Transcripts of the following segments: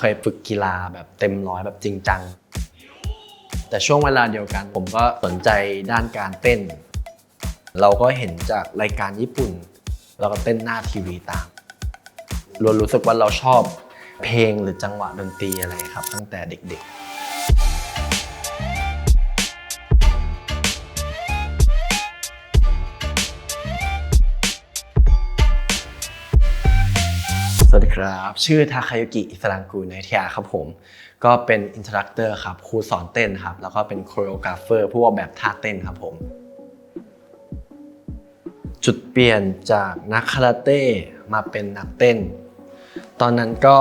เคยฝึกกีฬาแบบเต็มร้อยแบบจริงจัง แต่ช่วงเวลาเดียวกันผมก็สนใจด้านการเต้น เราก็เห็นจากรายการญี่ปุ่น เราก็เต้นหน้าทีวีตามรวนรู้สึกว่าเราชอบเพลงหรือจังหวะดนตรีอะไรครับ ตั้งแต่เด็กๆ ครับ ชื่อทาคายุกิอิสรังกูไนเทียครับผม ก็เป็นอินสตรัคเตอร์ครับครูสอนเต้นครับ แล้วก็เป็นโคโรกราฟเฟอร์ผู้ออกแบบท่าเต้นครับผม จุดเปลี่ยนจากนักคาราเต้มาเป็นนักเต้น ตอนนั้นก็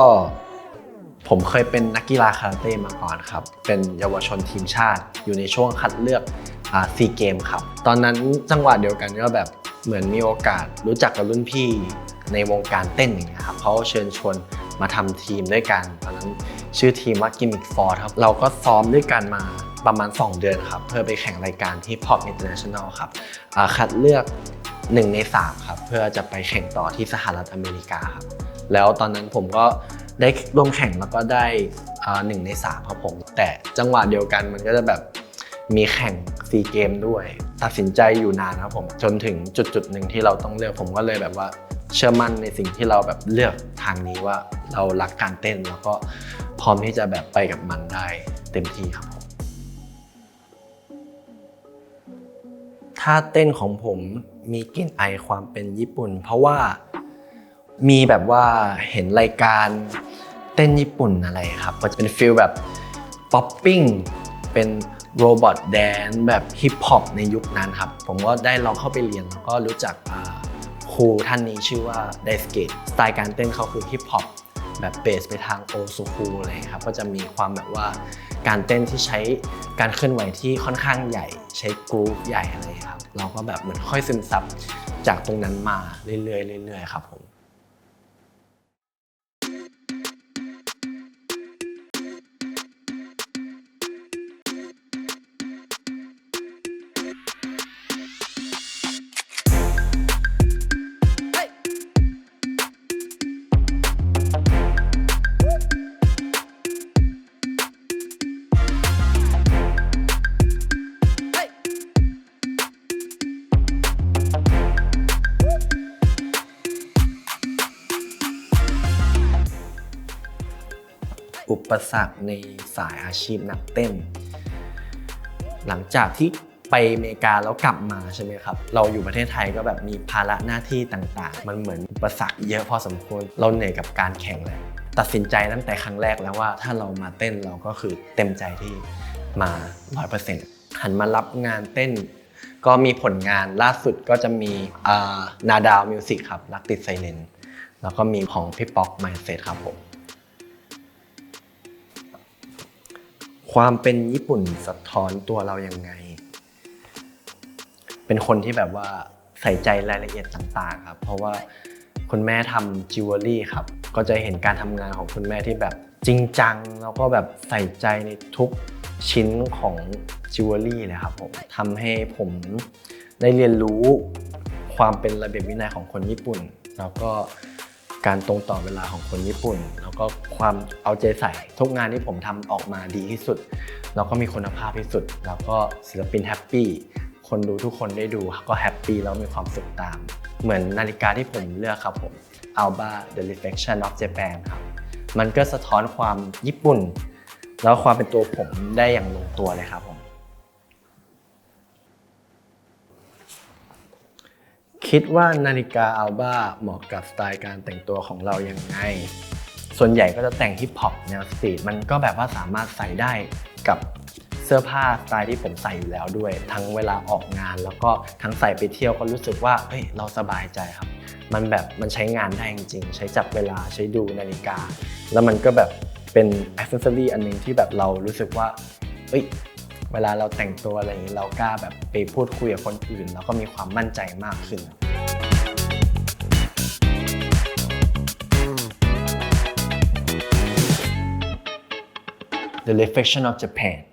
ผมเคยเป็นนักกีฬาคาราเต้มาก่อนครับ เป็นเยาวชนทีมชาติ อยู่ในช่วงคัดเลือกซีเกมครับ ตอนนั้นจังหวะเดียวกันก็แบบเหมือนมีโอกาสรู้จักกับรุ่นพี่ ในวงการเต้นอย่างเงี้ยครับเขาเชิญชวนมาทำทีมด้วยกันตอนนั้นชื่อทีมว่ากิมมิ k ฟอร์ครับเราก็ซ้อมด้วยกันมาประมาณ 2 เดือนครับ เพื่อไปแข่งรายการที่ Pop International ครับคัดเลือก 1 ใน 3 ครับ เพื่อจะไปแข่งต่อที่สหรัฐอเมริกาครับแล้วตอนนั้นผมก็ได้ร่วมแข่งแล้วก็ได้หนึ่งในสามครับผม แต่จังหวะเดียวกันมันก็จะแบบมีแข่งซีเกมด้วย ตัดสินใจอยู่นานครับผม จนถึงจุดจุดๆหนึ่งที่เราต้องเลือกผมก็เลยแบบว่า เชื่อมั่นในสิ่งที่เราแบบเลือกทางนี้ว่าเรารักการเต้นแล้วก็พร้อมที่จะแบบไปกับมันได้เต็มที่ครับผมถ้าเต้นของผมมีกลิ่นไอความเป็นญี่ปุ่น เพราะว่ามีแบบว่าเห็นรายการเต้นญี่ปุ่นอะไรครับ ก็จะเป็นฟิลแบบป๊อปปิ้งเป็นโรบอทแดนแบบฮิปฮอปในยุคนั้นครับ ผมก็ได้ลองเข้าไปเรียนแล้วก็รู้จัก รูท่านนี้ชื่อว่าไดสเกตสไตล์การเต้นเขาคือฮิปฮอปแบบเบสไปทางโอซูคูเลยครับก็จะมีความแบบว่าการเต้นที่ใช้การเคลื่อนไหวที่ค่อนข้างใหญ่ ใช้กรูฟใหญ่อะไรครับ เราก็แบบเหมือนค่อยซึมซับจากตรงนั้นมาเรื่อยๆเรื่อยๆครับผม อุปสรรคในสายอาชีพนักเต้น หลังจากที่ไปอเมริกาแล้วกลับมาใช่ไหมครับ เราอยู่ประเทศไทยก็แบบมีภาระหน้าที่ต่างๆ มันเหมือนอุปสรรคเยอะพอสมควร เราเหนื่อยกับการแข่งเลยตัดสินใจตั้งแต่ครั้งแรกแล้วว่าถ้าเรามาเต้นเราก็คือเต็มใจที่มา 100%หันมารับงานเต้น ก็มีผลงานล่าสุดก็จะมีนาดาวมิวสิกครับ รักติดไซเลนแล้วก็มีของพี่ป๊อกไมเซตครับผม ความเป็นญี่ปุ่นสะท้อนตัวเรายังไง เป็นคนที่แบบว่าใส่ใจรายละเอียดต่างๆครับ เพราะว่าคุณแม่ทำจิวเวลรี่ครับ ก็จะเห็นการทำงานของคุณแม่ที่แบบจริงจัง แล้วก็แบบใส่ใจในทุกชิ้นของจิวเวลรี่เลยครับผมทำให้ผมได้เรียนรู้ความเป็นระเบียบวินัยของคนญี่ปุ่น แล้วก็ การตรงต่อเวลาของคนญี่ปุ่น แล้วก็ความเอาใจใส่ทุกงานที่ผมทำออกมาดีที่สุด แล้วก็มีคุณภาพที่สุด แล้วก็ศิลปินแฮปปี้คนดูทุกคนได้ดูก็แฮปปี้แล้วมีความสุขตาม เหมือนนาฬิกาที่ผมเลือกครับผม Alba The Reflection of Japan ครับ มันก็สะท้อนความญี่ปุ่น แล้วความเป็นตัวผมได้อย่างลงตัวเลยครับผม คิดว่านาฬิกาอัลบาเหมาะกับสไตล์การแต่งตัวของเราอยังไง ส่วนใหญ่ก็จะแต่งฮิปฮอปแนวสตรีทมันก็แบบว่าสามารถใส่ได้กับเสื้อผ้าสไตล์ที่ผมใส่อยู่แล้วด้วย ทั้งเวลาออกงาน แล้วก็ทั้งใส่ไปเที่ยวก็รู้สึกว่าเฮ้ยเราสบายใจครับ มันแบบมันใช้งานได้จริงๆ ใช้จับเวลาใช้ดูนาฬิกา แล้วมันก็แบบเป็นอ c เซ s ซอรีอันหนึงที่แบบเรารู้สึกว่าเฮ้ยเวลาเราแต่งตัวอะไรอย่างนี้เรากล้าแบบไปพูดคุยกับคนอื่น แล้วก็มีความมั่นใจมากขึ้น The Reflection of Japan